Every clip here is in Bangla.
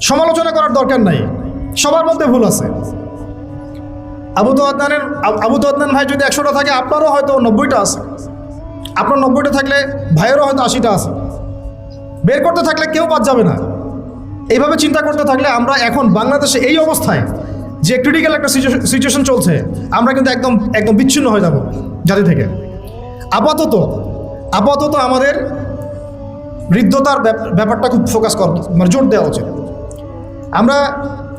সমালোচনা করার দরকার নাই। সবার মধ্যে ভুল আছে। আবু তো আদনানের আবু তো আদনান ভাই যদি একশোটা থাকে, আপনারও হয়তো নব্বইটা আছে। আপনার নব্বইটা থাকলে ভাইয়েরও হয়তো আশিটা আছে। বের করতে থাকলে কেউ বাদ যাবে না। এইভাবে চিন্তা করতে থাকলে আমরা এখন বাংলাদেশে এই অবস্থায় যে ক্রিটিক্যাল একটা সিচুয়েশন চলছে, আমরা কিন্তু একদম একদম বিচ্ছিন্ন হয়ে যাব জাতি থেকে। আপাতত আপাতত আমাদের বৃদ্ধতার ব্যাপ- ব্যাপারটা খুব ফোকাস কর মানে জোর দেওয়া উচিত। আমরা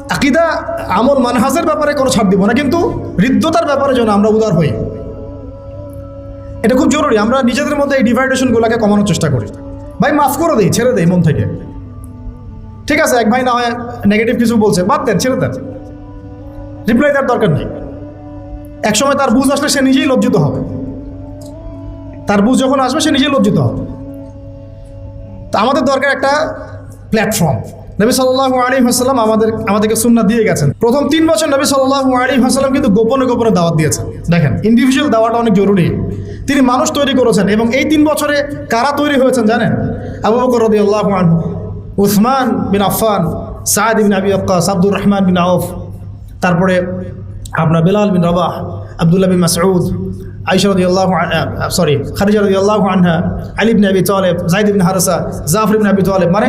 আকিদা, আমল, মানহাজের ব্যাপারে কোনো ছাড় দিব না, কিন্তু হৃদ্যতার ব্যাপারে যেন আমরা উদার হই। এটা খুব জরুরি, আমরা নিজেদের মধ্যে এই ডিভাইডেশনগুলোকে কমানোর চেষ্টা করি। ভাই, মাফ করে দিই, ছেড়ে দেই মন থেকে। ঠিক আছে, এক ভাই না হয় নেগেটিভ কিছু বলছে, বাদ দেন, ছেড়ে দেন। রিপ্লাই দেওয়ার দরকার নেই। একসময় তার বুঝ আসলে সে নিজেই লজ্জিত হবে। তার বুঝ যখন আসবে, সে নিজেই লজ্জিত হবে। তা আমাদের দরকার একটা প্ল্যাটফর্ম নবী সাল্লাহ আলী হাসাল্লাম আমাদের, আমাদেরকে সুন্না দিয়ে গেছেন। প্রথম তিন বছর নবী সাল্লাহ আলী হাসাল্লাম কিন্তু গোপনে গোপনে দাওয়াত দিয়েছেন। দেখেন ইন্ডিভিজুয়াল দাওয়াটা অনেক জরুরি। তিনি মানুষ তৈরি করেছেন এবং এই তিন বছরে কারা তৈরি হয়েছেন জানেন? আবু বকর রদি আল্লাহ উসমান বিন আফফান সাদ বিন আবি আক্কাস আব্দুর রহমান বিন আউফ, তারপরে আপনার Bilal bin Rabah, Abdullah bin Masud sorry মানে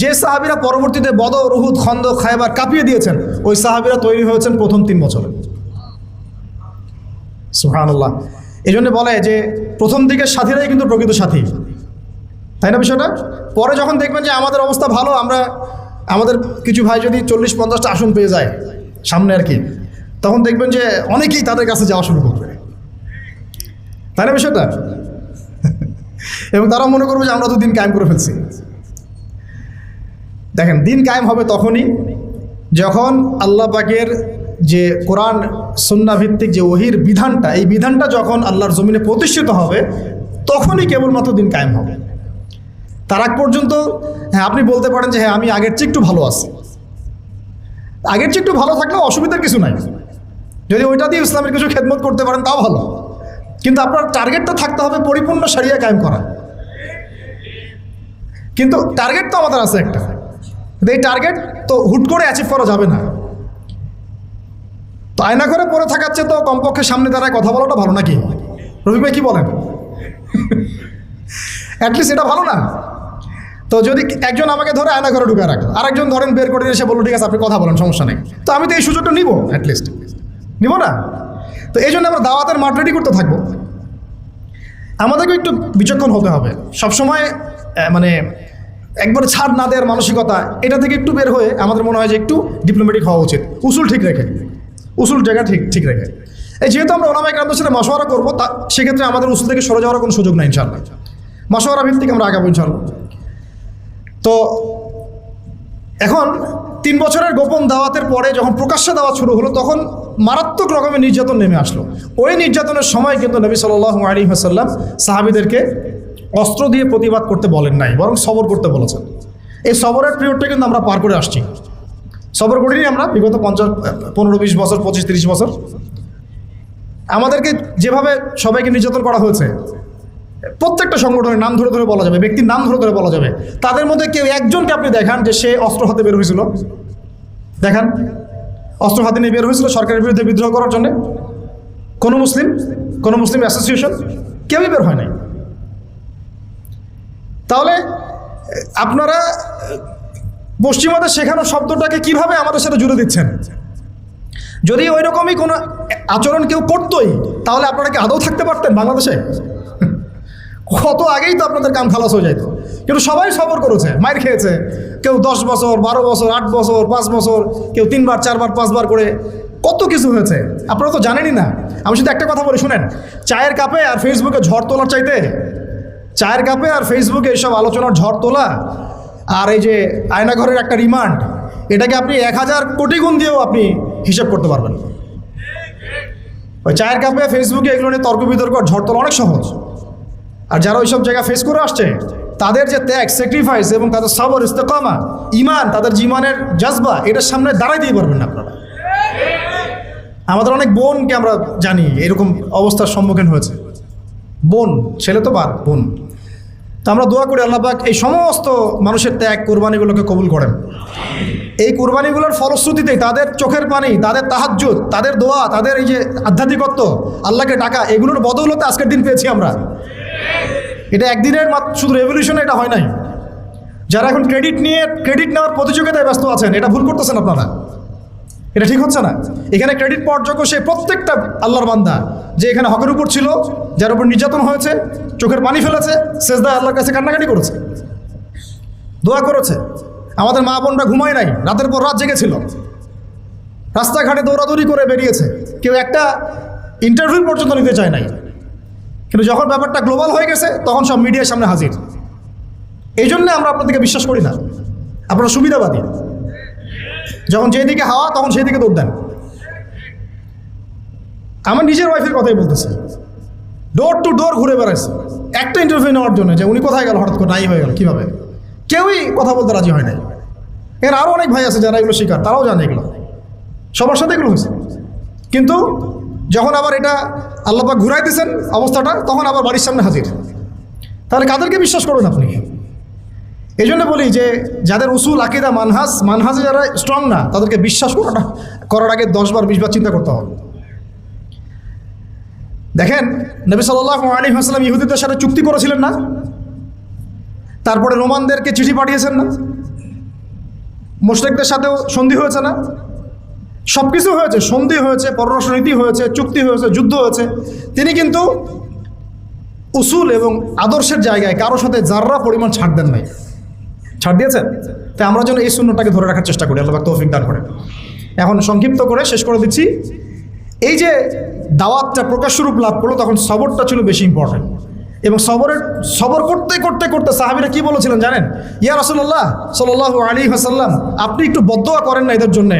যে সাহাবিরা পরবর্তীতে রুহুদ খন্দ কাঁপিয়ে দিয়েছেন, ওই সাহাবিরা তৈরি হয়েছেন প্রথম তিন বছরে। এই জন্য বলে যে প্রথম দিকের সাথীরাই কিন্তু প্রকৃত সাথী। তাই না বিষয়টা? পরে যখন দেখবেন যে আমাদের অবস্থা ভালো, আমরা, আমাদের কিছু ভাই যদি চল্লিশ পঞ্চাশটা আসন পেয়ে যায়, সামনে আর কি, তখন দেখবেন যে অনেকেই তাদের কাছে যাওয়া শুরু করবে। তাই না বিষয়টা? এবং তারা মনে করবে যে আমরা তো দিন কায়েম করে ফেলছি। দেখেন, দিন কায়েম হবে তখনই যখন আল্লাহ পাকের যে কোরআন ভিত্তিক যে ওহির বিধানটা, এই বিধানটা যখন আল্লাহর জমিনে প্রতিষ্ঠিত হবে, তখনই কেবলমাত্র দিন কায়েম হবে। তার আগ পর্যন্ত হ্যাঁ আপনি বলতে পারেন যে হ্যাঁ আমি আগের চেয়ে একটু ভালো আছি। আগের চেয়ে একটু ভালো থাকলেও অসুবিধার কিছু নাই। যদি ওইটা দিয়ে ইসলামের কিছু খেদমত করতে পারেন, তাও ভালো। কিন্তু আপনার টার্গেটটা থাকতে হবে পরিপূর্ণ সারিয়া কায়েম করা কিন্তু টার্গেট তো আমাদের আছে একটা। কিন্তু এই টার্গেট তো হুট করে অ্যাচিভ করা যাবে না। তো আয়না করে পড়ে থাকার চেয়ে তো কমপক্ষে সামনে দাঁড়ায় কথা বলাটা ভালো নাকি? রবি ভাই কী বলেন? অ্যাটলিস্ট এটা ভালো না। তো যদি একজন আমাকে ধরে আয়না ঘরে ঢুকে রাখে, আরেকজন ধরেন বের করে এসে বলল, ঠিক আছে, আপনি কথা বলেন, সমস্যা নেই। তো আমি তো এই সুযোগটা নিব অ্যাটলিস্ট নিব না? তো এই জন্য আমরা দাওয়াতের মাঠ রেডি করতে থাকব। আমাদেরকে একটু বিচক্ষণ হতে হবে। সবসময় মানে একবার ছাড় না দেওয়ার মানসিকতা, এটা থেকে একটু বের হয়ে আমাদের মনে হয় যে একটু ডিপ্লোমেটিক হওয়া উচিত। উসুল ঠিক রেখে। উসুল জায়গা ঠিক ঠিক রেখে। এই যেহেতু আমরা ওনামাই গ্রামদের সাথে মশওয়ারা করব, তা সেক্ষেত্রে আমাদের উসুল থেকে সরে যাওয়ার কোনো সুযোগ নাই ইনশাল্লাহ মশওয়ারা ভিত্তিক আমরা আগাবো ইনশাল্লাহ তো এখন তিন বছরের গোপন দাওয়াতের পরে যখন প্রকাশ্যে দাওয়াত শুরু হলো, তখন মারাত্মক রকমের নির্যাতন নেমে আসলো। ওই নির্যাতনের সময় কিন্তু নবী সাল আলী হাসাল্লাম সাহাবিদেরকে অস্ত্র দিয়ে প্রতিবাদ করতে বলেন নাই, বরং সবর করতে বলেছেন। এই সবরের পিরিয়ডটা কিন্তু আমরা পার করে আসছি। সবর করিনি আমরা, বিগত পঞ্চাশ, পনেরো, বিশ বছর, পঁচিশ, তিরিশ বছর। আমাদেরকে যেভাবে সবাইকে নির্যাতন করা হয়েছে প্রত্যেকটা সংগঠনের নাম ধরে ধরে বলা যাবে, ব্যক্তির নাম ধরে ধরে বলা যাবে। তাদের মধ্যে কেউ একজনকে আপনি দেখান যে সে অস্ত্র হাতে বের হয়েছিল। দেখান। অস্ত্র হাতে নিয়ে বের হয়েছিল সরকারের বিরুদ্ধে বিদ্রোহ করার জন্য। কোনো মুসলিম কোনো মুসলিম অ্যাসোসিয়েশন কেউই বের হয় নাই। তাহলে, আপনারা পশ্চিমাদের শেখানো শব্দটাকে কীভাবে আমাদের সাথে জুড়ে দিচ্ছেন? যদি ওই রকমই কোনো আচরণ কেউ করতোই, তাহলে আপনারা কি আদৌ থাকতে পারতেন বাংলাদেশে? কত আগেই তো আপনাদের কাম খালাস হয়ে যেত কিন্তু সবাই সবর করেছে মায়ের খেয়েছে। কেউ দশ বছর, বারো বছর, আট বছর, পাঁচ বছর, কেউ তিনবার, চারবার, পাঁচবার করে কত কিছু হয়েছে। আপনারা তো জানেনই না। আমি শুধু একটা কথা বলি, শুনেন, চায়ের কাপে আর ফেসবুকে ঝড় তোলার চাইতে চায়ের কাপে আর ফেসবুকে এইসব আলোচনার ঝড় তোলা আর এই যে আয়নাঘরের একটা রিমান্ড এটাকে আপনি এক হাজার কোটি গুণ দিয়েও আপনি হিসাব করতে পারবেন। ওই চায়ের কাপে ফেসবুকে এগুলো নিয়ে তর্ক বিতর্ক ঝড় তোলা অনেক সহজ। আর যারা ওইসব জায়গা ফেস করে আসছে, তাদের যে ত্যাগ স্যাক্রিফাইস এবং তাদের সবর ইস্তেকামা ইমান তাদের ইমানের জজবা, এটার সামনে দাঁড়াই দিয়ে পারবেন না আপনারা। আমাদের অনেক বোনকে আমরা জানি, এরকম অবস্থার সম্মুখীন হয়েছে। বোন, ছেলে তো বাদ বোন। তো আমরা দোয়া করি আল্লাহ পাক এই সমস্ত মানুষের ত্যাগ, কোরবানিগুলোকে কবুল করেন। এই কুরবানিগুলোর ফলশ্রুতিতে তাদের চোখের পানি, তাদের তাহাজ্জুদ, তাদের দোয়া, তাদের এই যে আধ্যাত্মিকত্ব, আল্লাহকে ডাকা, এগুলোর বদৌলতে আজকের দিন পেয়েছি আমরা। এটা একদিনের মাত্র শুধু রেভলিউশনে এটা হয় নাই। যারা এখন ক্রেডিট নিয়ে ক্রেডিট নেওয়ার প্রতিযোগিতায় ব্যস্ত আছেন, এটা ভুল করতেছেন আপনারা। এটা ঠিক হচ্ছে না। এখানে ক্রেডিট পাওয়ার যোগ্য সে প্রত্যেকটা আল্লাহর বান্দা, যে এখানে হকের উপর ছিল, যার উপর নির্যাতন হয়েছে, চোখের পানি ফেলেছে শেষদায় আল্লাহর কাছে কান্নাকাটি করেছে। দোয়া করেছে। আমাদের মা বোনরা ঘুমায় নাই, রাতের পর রাত জেগেছিল। রাস্তাঘাটে দৌড়াদৌড়ি করে বেরিয়েছে। কেউ একটা ইন্টারভিউ পর্যন্ত নিতে চায় নাই। কিন্তু যখন ব্যাপারটা গ্লোবাল হয়ে গেছে, তখন সব মিডিয়ার সামনে হাজির। এই জন্য আমরা আপনাদেরকে বিশ্বাস করি না। আপনারা সুবিধাবাদী। যখন যেদিকে হাওয়া, তখন সেই দিকে দৌড় দেন। আমার নিজের ওয়াইফের কথাই বলতেছে। ডোর টু ডোর ঘুরে বেড়াইছে। একটা ইন্টারভিউ নেওয়ার জন্য যে উনি কোথায় গেল, হঠাৎ করে নাই হয়ে গেল, কীভাবে? কেউই কথা বলতে রাজি হয় নাই। এর আরও অনেক ভাই আছে যারা এগুলো শিকার, তারাও জানে এগুলো। সবার সাথে এগুলো হয়েছে। কিন্তু যখন আবার এটা আল্লাপাক ঘুরাই দিয়েছেন অবস্থাটা, তখন আবার বাড়ির সামনে হাজির। তাহলে কাদেরকে বিশ্বাস করুন আপনি? এই জন্য বলি যে, যাদের উসুল, আকিদা মানহাস মানহাজে যারা স্ট্রং না, তাদেরকে বিশ্বাস করাটা, করার আগে দশবার, বিশবার চিন্তা করতে হবে। দেখেন, নবী সাল্লাহ আলী হাসলাম ইহুদিদের সাথে চুক্তি করেছিলেন না? তারপরে রোমানদেরকে চিঠি পাঠিয়েছেন না? মুশরিকদের সাথেও সন্ধি হয়েছে না? সব কিছু হয়েছে, সন্ধি হয়েছে পররাষ্ট্রনীতি হয়েছে, চুক্তি হয়েছে, যুদ্ধ হয়েছে। তিনি কিন্তু উসুল এবং আদর্শের জায়গায় কারোর সাথে যাররা পরিমাণ ছাড় দেন নাই। ছাড় দিয়েছেন? তাই আমরা যেন এই শূন্যটাকে ধরে রাখার চেষ্টা করি, আল্লাহ তৌফিক দান করে এখন সংক্ষিপ্ত করে শেষ করে দিচ্ছি। এই যে দাওয়াতটা প্রকাশস্বরূপ লাভ করল, তখন সবরটা ছিল বেশি ইম্পর্টেন্ট এবং সবরের, সবর করতে করতে করতে সাহাবিরা কি বলেছিলেন জানেন? ইয়া রসল্লাহ সাল্লাহ আলী হাসাল্লাম আপনি একটু বদোয়া করেন না এদের জন্যে?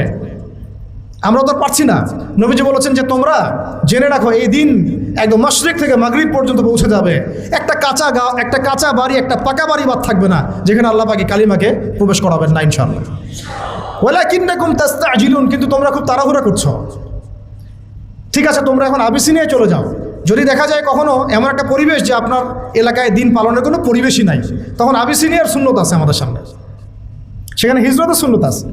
আমরা তো পারছি না। নবীজি বলেছেন যে, তোমরা জেনে রাখো, এই দিন একদম মশরিক থেকে মাগরিব পর্যন্ত পৌঁছে যাবে। একটা কাঁচা গা, একটা কাঁচা বাড়ি, একটা পাকা বাড়ি বাদ থাকবে না, যেখানে আল্লাহ পাকি কালিমাকে প্রবেশ করাবেন না ইনশাল্লাহ ওলা কিন্নাকুম তাস্তা আজিলুন কিন্তু তোমরা খুব তাড়াহুড়া করছ। ঠিক আছে, তোমরা এখন আবিসিনিয়ায় চলে যাও। যদি দেখা যায় কখনো এমন একটা পরিবেশ যে আপনার এলাকায় দিন পালনের কোনো পরিবেশই নাই, তখন আবিসিনিয়ার শূন্যত আছে আমাদের সামনে। সেখানে হিজরতের শূন্যতা আছে।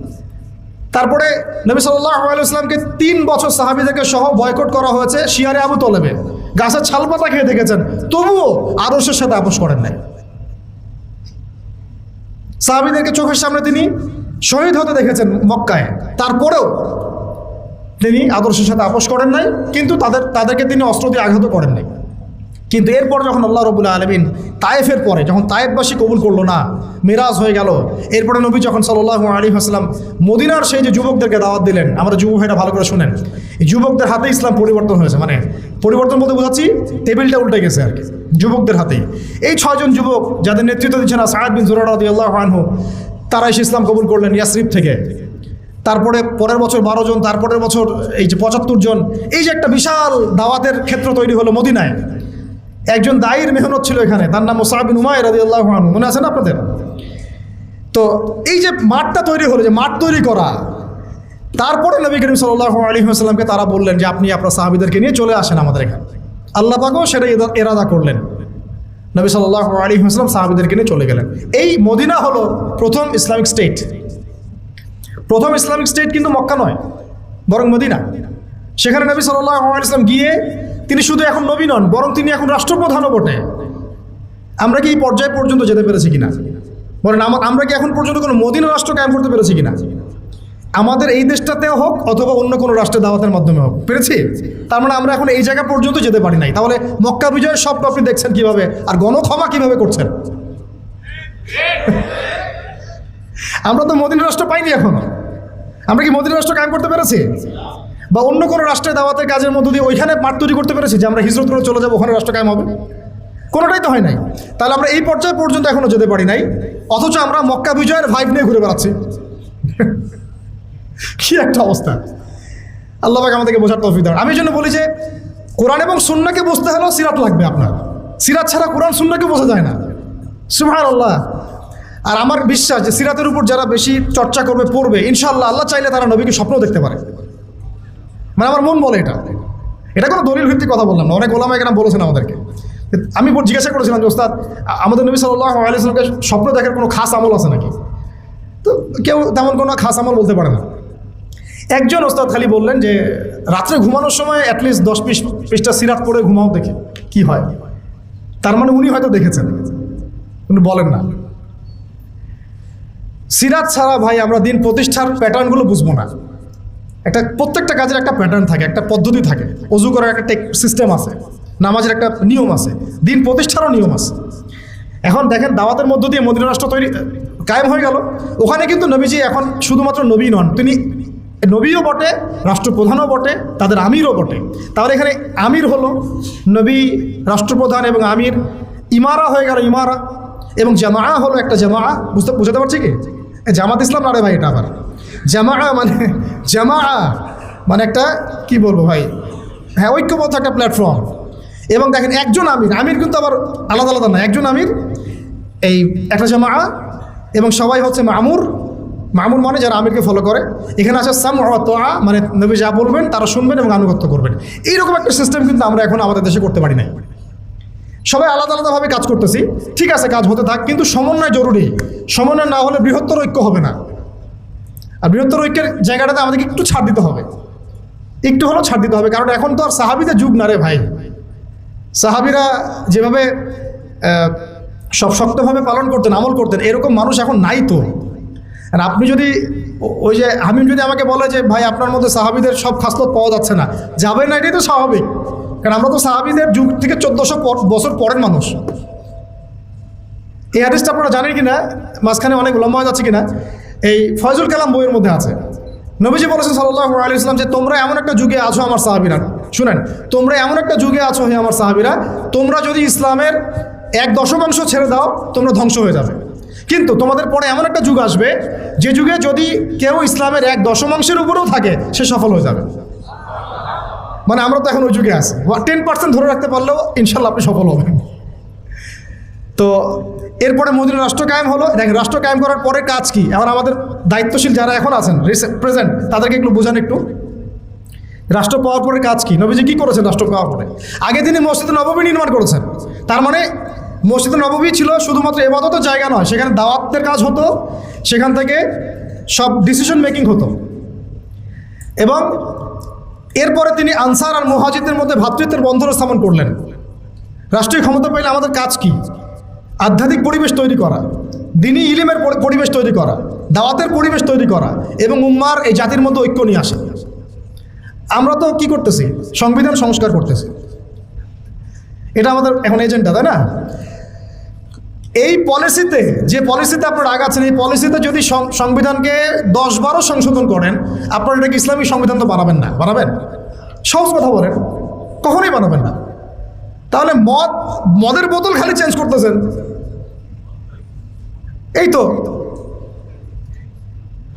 তারপরে নবী সাল্লাহ আলাইসলামকে তিন বছর সাহাবিদেরকে সহ বয়কট করা হয়েছে শিয়ারে আবু তলেবে গাছের ছালপাতা খেয়ে দেখেছেন, তবুও আদর্শের সাথে আপোষ করেন নাই। সাহাবিদেরকে চোখের সামনে তিনি শহীদ হতে দেখেছেন মক্কায়। তারপরেও তিনি আদর্শের সাথে আপোষ করেন নাই, কিন্তু তাদের, তাদেরকে তিনি অস্ত্র দিয়ে আঘাত করেন নাই। কিন্তু এরপর যখন আল্লাহ রবুল্লা আলমিন তায়েফের পরে, যখন তায়েফবাসী কবুল করল না, মিরাজ হয়ে গেল, এরপরে নবী যখন সাল্লাহ আলী আসলাম মদিনার সেই যে যুবকদেরকে দাওয়াত দিলেন, আমরা যুব ভাইটা ভালো করে শুনেন যুবকদের হাতে ইসলাম পরিবর্তন হয়েছে মানে পরিবর্তন বলতে বোঝাচ্ছি, টেবিলটা উল্টে গেছে আর কি, যুবকদের হাতেই এই ছয়জন যুবক যাদের নেতৃত্ব দিচ্ছেন সাহাদ বিন জুরাদি আল্লাহ আনহু, তারা এসে ইসলাম কবুল করলেন ইয়াসরিফ থেকে। তারপরে পরের বছর বারো জন, তারপরের বছর এই যে পঁচাত্তর জন, এই যে একটা বিশাল দাওয়াতের ক্ষেত্র তৈরি হলো মদিনায়। একজন দায়ের মেহনত ছিল এখানে, তার নাম মোসাহাবিন উমায় রাজি আল্লাহ মনে আছে না আপনাদের? তো এই যে মাঠটা তৈরি হলো, যে মাঠ তৈরি করা, তারপরে নবী করিম সাল্লাহ আলী আসসালামকে তারা বললেন যে, আপনি আপনার সাহাবিদেরকে নিয়ে চলে আসেন আমাদের এখানে। আল্লাহ পাকও সেটা এরাদা করলেন। নবী সাল্লাহ আলী আসসালাম সাহাবিদেরকে নিয়ে চলে গেলেন। এই মদিনা হলো প্রথম ইসলামিক স্টেট। প্রথম ইসলামিক স্টেট কিন্তু মক্কা নয়, বরং মদিনা। সেখানে নবী সাল্লাহ ইসলাম গিয়ে তিনি শুধু এখন নবী নন, বরং তিনি এখন রাষ্ট্রপ্রধানও বটে। আমরা কি এই পর্যায় পর্যন্ত যেতে পেরেছি কিনা? বলেন, আমা- আমরা কি এখন পর্যন্ত কোনো মদিনা রাষ্ট্র কায়েম করতে পেরেছি কিনা? আমাদের এই দেশটাতেও হোক অথবা অন্য কোনো রাষ্ট্রের দাওয়াতের মাধ্যমে হোক। পেরেছি? তার মানে আমরা এখন এই জায়গা পর্যন্ত যেতে পারি নাই। তাহলে মক্কা বিজয়ের সব আপনি দেখছেন কীভাবে? আর গণক্ষমা কীভাবে করছেন? আমরা তো মদিনা রাষ্ট্র পাইনি এখনও। আমরা কি মদিনা রাষ্ট্র কায়েম করতে পেরেছি? বা অন্য কোনো রাষ্ট্রের দাওয়াতের কাজের মধ্য দিয়ে ওইখানে মাঠ তৈরি করতে পেরেছি যে আমরা হিজরত করে চলে যাব, ওখানে রাষ্ট্র কায়েম হবে? কোনোটাই তো হয় নাই। তাহলে আমরা এই পর্যায়ে পর্যন্ত এখনও যেতে পারি নাই। অথচ আমরা মক্কা বিজয়ের ভাইব নিয়ে ঘুরে বেড়াচ্ছি। কি একটা অবস্থা। আল্লাহ পাক আমাদেরকে বোঝার তৌফিক দেন। আমি জন্য বলি যে, কোরআন এবং সুন্নাকে বুঝতে হলেও সিরাত লাগবে আপনার। সিরাত ছাড়া কোরআন সুন্নাকে বোঝা যায় না। সুহান আল্লাহ আর আমার বিশ্বাস যে সিরাতের উপর যারা বেশি চর্চা করবে, পড়বে, ইনশাআল্লাহ আল্লাহ চাইলে তারা নবীকে স্বপ্ন দেখতে পারে। মানে আমার মন বলে এটা। এটা কোনো দলিল ভিত্তিক কথা বললাম না। অনেক ওলামা এখানে বলেছেন আমাদেরকে। আমি জিজ্ঞাসা করেছিলাম যে, ওস্তাদ আমাদের নবী সাল্লাহ স্বপ্ন দেখার কোনো খাস আমল আছে নাকি? তো কেউ তেমন কোনো খাস আমল বলতে পারে না। একজন ওস্তাদ খালি বললেন যে, রাত্রে ঘুমানোর সময় অ্যাটলিস্ট দশ পিস পৃষ্ঠা সিরাত পড়ে ঘুমাও দেখে, কি হয়? তার মানে উনি হয়তো দেখেছেন। উনি বলেন না। সিরাত ছাড়া ভাই, আমরা দিন প্রতিষ্ঠার প্যাটার্নগুলো বুঝব না। একটা প্রত্যেকটা কাজের একটা প্যাটার্ন থাকে, একটা পদ্ধতি থাকে। অজু করার একটা টেক সিস্টেম আছে, নামাজের একটা নিয়ম আছে, দিন প্রতিষ্ঠারও নিয়ম আছে। এখন দেখেন দাওয়াতের মধ্য দিয়ে মদিনা রাষ্ট্র তৈরি, কায়েম হয়ে গেল। ওখানে কিন্তু নবীজি এখন শুধুমাত্র নবী নন, তিনি নবীও বটে, রাষ্ট্রপ্রধানও বটে, তাদের আমিরও বটে। তাহলে এখানে আমির হলো নবী, রাষ্ট্রপ্রধান এবং আমির। ইমারা হয়ে গেল ইমারা এবং জামা হলো একটা জামা বুঝতে বুঝাতে পারছি কি? জামাত ইসলাম না রে ভাই এটা আবার? জামা মানে জামা মানে একটা, কি বলব ভাই? হ্যাঁ ঐক্যবদ্ধ একটা প্ল্যাটফর্ম এবং দেখেন, একজন আমির আমির কিন্তু আবার আলাদা আলাদা না। একজন আমির, এই একটা জামা এবং সবাই হচ্ছে মামুর। মামুর মানে যারা আমিরকে ফলো করে। এখানে আছে সাম তোয়া মানে নবী যা বলবেন, তারা শুনবেন এবং আনুগত্য করবেন। এইরকম একটা সিস্টেম কিন্তু আমরা এখন আমাদের দেশে করতে পারি না সবাই আলাদা আলাদাভাবে কাজ করতেছি। ঠিক আছে, কাজ হতে থাক, কিন্তু সমন্বয় জরুরি। সমন্বয় না হলে বৃহত্তর ঐক্য হবে না। আর বৃহত্তর ঐক্যের জায়গাটাতে আমাদেরকে একটু ছাড় দিতে হবে। একটু হলেও ছাড় দিতে হবে, কারণ এখন তো আর সাহাবিদের যুগ না রে ভাই। সাহাবিরা যেভাবে সব শক্তভাবে পালন করতেন, আমল করতেন, এরকম মানুষ এখন নাই তো। আর আপনি যদি ওই যে হামিম যদি আমাকে বলে যে, ভাই, আপনার মধ্যে সাহাবিদের সব খাসলত পাওয়া যাচ্ছে না। যাবে না, এটাই তো স্বাভাবিক। কারণ আমরা তো সাহাবিদের যুগ থেকে চোদ্দোশো বছর পরের মানুষ। এই হাদিসটা আপনারা জানেন কি না মাঝখানে অনেক লম্বা হয়ে যাচ্ছে কিনা? এই ফয়জুল কালাম বইয়ের মধ্যে আছে। নবীজি বলেছেন সাল্লাহ আলী ইসলাম যে, তোমরা এমন একটা যুগে আছো আমার সাহাবিরা। শুনেন, তোমরা এমন একটা যুগে আছো হে আমার সাহাবিরা, তোমরা যদি ইসলামের এক দশমাংশ ছেড়ে দাও, তোমরা ধ্বংস হয়ে যাবে। কিন্তু তোমাদের পরে এমন একটা যুগ আসবে, যে যুগে যদি কেউ ইসলামের এক দশমাংশের উপরেও থাকে, সে সফল হয়ে যাবে। মানে আমরা তো এখন ওই যুগে আছি। টেন পার্সেন্ট ধরে রাখতে পারলেও ইনশাল্লাহ আপনি সফল হবেন। তো এরপরে মদিনা রাষ্ট্র কায়েম হলো। দেখেন, রাষ্ট্র কায়েম করার পরে কাজ কি? এখন আমাদের দায়িত্বশীল যারা এখন আছেন প্রেজেন্ট, তাদেরকে একটু বোঝান একটু। রাষ্ট্র পাওয়ার পরে কাজ কি? নবীজি কি করেছেন রাষ্ট্র পাওয়ার পরে? আগে তিনি মসজিদ নবমী নির্মাণ করেছেন। তার মানে মসজিদ নবমী ছিল শুধুমাত্র এবাদতের জায়গা নয়, সেখানে দাওয়াতের কাজ হতো, সেখান থেকে সব ডিসিশন মেকিং হতো। এবং এরপরে তিনি আনসার আর মুহাজিদের মধ্যে ভ্রাতৃত্বের বন্ধন স্থাপন করলেন। রাষ্ট্রীয় ক্ষমতা পাইলে আমাদের কাজ কি? আধ্যাত্মিক পরিবেশ তৈরি করা দিনই ইলিমের পরি- পরিবেশ তৈরি করা, দাওয়াতের পরিবেশ তৈরি করা এবং উম্মার এই জাতির মধ্যে ঐক্য নিয়ে আসা। আমরা তো কি করতেছি? সংবিধান সংস্কার করতেছি। এটা আমাদের এখন এজেন্ডা তাই না? এই পলিসিতে যে পলিসিতে আপনারা আগাচ্ছেন এই পলিসিতে যদি সংবিধানকে দশ বারো সংশোধন করেন, আপনারা এটাকে ইসলামী সংবিধান তো বানাবেন না। বানাবেন? সহজ কথা বলেন। কখনোই বানাবেন না। তাহলে মদ মদের বোতল খালি চেঞ্জ করতেছেন। এই তো।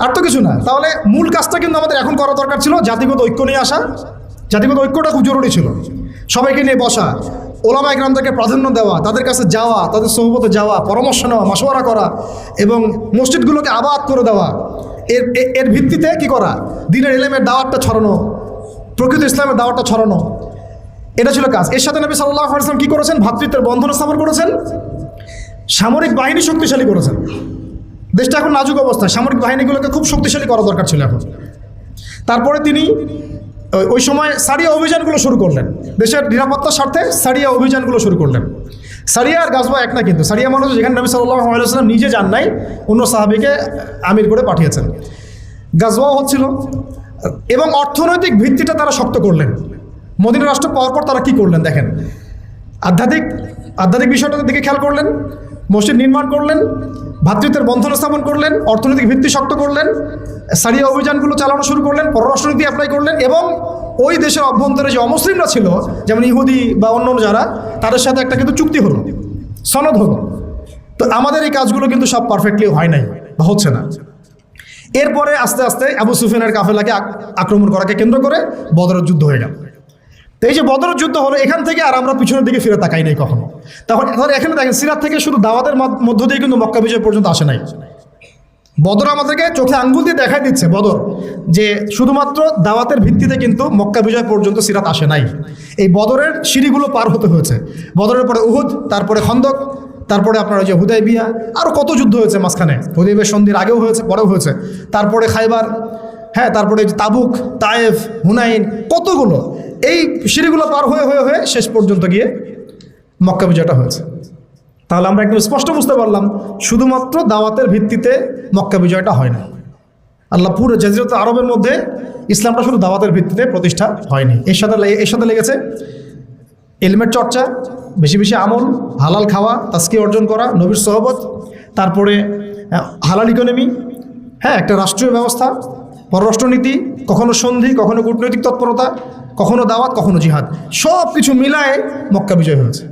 আর তো কিছু না। তাহলে মূল কাজটা কিন্তু আমাদের এখন করা দরকার ছিল জাতিগত ঐক্য নিয়ে আসা। জাতিগত ঐক্যটা খুব জরুরি ছিল। সবাইকে নিয়ে বসা, ওলামা একরামদেরকে প্রাধান্য দেওয়া, তাদের কাছে যাওয়া, তাদের সহবতে যাওয়া, পরামর্শ নেওয়া, মশওয়ারা করা এবং মসজিদগুলোকে আবাদ করে দেওয়া। এর এর ভিত্তিতে কি করা? দিনের এলেমের দাওয়াতটা ছড়ানো, প্রকৃত ইসলামের দাওয়াতটা ছড়ানো। এটা ছিল কাজ। এর সাথে নবী সাল্লাহ ইসলাম কী করেছেন? ভাতৃত্বের বন্ধন স্থাপন করেছেন। সামরিক বাহিনী শক্তিশালী করেছেন। দেশটা এখন নাজুক অবস্থায় সামরিক বাহিনীগুলোকে খুব শক্তিশালী করা দরকার ছিল এখন। তারপরে তিনি ওই- সময় সারিয়া অভিযানগুলো শুরু করলেন। দেশের নিরাপত্তার স্বার্থে সারিয়া অভিযানগুলো শুরু করলেন। সারিয়া আর গাজবা এক না কিন্তু। সারিয়া মানুষ যেখানে নবী সাল্লাহ আলাইসাল্লাম নিজে যান নাই, অন্য সাহাবিকে আমির করে পাঠিয়েছেন। গাজওয়াও হচ্ছিল। এবং অর্থনৈতিক ভিত্তিটা তারা শক্ত করলেন। মদিনা রাষ্ট্র পাওয়ার পর তারা কি করলেন দেখেন। আধ্যাত্মিক আধ্যাত্মিক বিষয়টার দিকে খেয়াল করলেন। মসজিদ নির্মাণ করলেন ভ্রাতৃত্বের বন্ধন স্থাপন করলেন, অর্থনৈতিক ভিত্তি শক্ত করলেন, সারিয়া অভিযানগুলো চালানো শুরু করলেন, পররাষ্ট্রনীতি অ্যাপ্লাই করলেন এবং ওই দেশের অভ্যন্তরে যে অমুসলিমরা ছিল, যেমন ইহুদি বা অন্য যারা, তাদের সাথে একটা কিন্তু চুক্তি হলো, সনদ হলো। তো আমাদের এই কাজগুলো কিন্তু সব পারফেক্টলি হয় নাই বা হচ্ছে না। এরপরে আস্তে আস্তে আবু সুফিয়ানের কাফেলাকে আক্রমণ করাকে কেন্দ্র করে বদরের যুদ্ধ হয়ে গেল। তো এই যে বদরের যুদ্ধ হলো, এখান থেকে আর আমরা পিছনের দিকে ফিরে তাকাই নাই কখনো। তখন এখন এখানে দেখেন, সিরাত থেকে শুধু দাওয়াতের মাধ- মধ্য দিয়ে কিন্তু মক্কা বিজয় পর্যন্ত আসে নাই। বদর আমাদেরকে চোখে আঙ্গুল দিয়ে দেখাই দিচ্ছে বদর, যে শুধুমাত্র দাওয়াতের ভিত্তিতে কিন্তু মক্কা বিজয় পর্যন্ত সিরাত আসে নাই। এই বদরের সিঁড়িগুলো পার হতে হয়েছে। বদরের পরে উহুদ, তারপরে খন্দক, তারপরে আপনার যে হুদাই বিয়া আরও কত যুদ্ধ হয়েছে মাঝখানে। হুদাইবের সন্ধির আগেও হয়েছে, পরেও হয়েছে। তারপরে খাইবার হ্যাঁ তারপরে তাবুক, তায়েফ, হুনাইন, কতগুলো? এই সিঁড়িগুলো পার হয়ে হয়ে হয়ে শেষ পর্যন্ত গিয়ে মক্কা বিজয়টা হয়েছে। তাহলে আমরা একদম স্পষ্ট বুঝতে পারলাম, শুধুমাত্র দাওয়াতের ভিত্তিতে মক্কা বিজয়টা হয় না আল্লাহ পুরো জাজিরত আরবের মধ্যে ইসলামটা শুধু দাওয়াতের ভিত্তিতে প্রতিষ্ঠা হয়নি। এর সাথে এর সাথে লেগেছে এলমের চর্চা, বেশি বেশি আমল, হালাল খাওয়া তাস্কি অর্জন করা, নবীর সহবত, তারপরে হালাল ইকোনমি হ্যাঁ একটা রাষ্ট্রীয় ব্যবস্থা, পররাষ্ট্রনীতি, কখনো সন্ধি, কখনো কূটনৈতিক তৎপরতা কখনো দাওয়াত কখনো জিহাদ। সব কিছু মিলায়ে মক্কা বিজয় হয়েছে।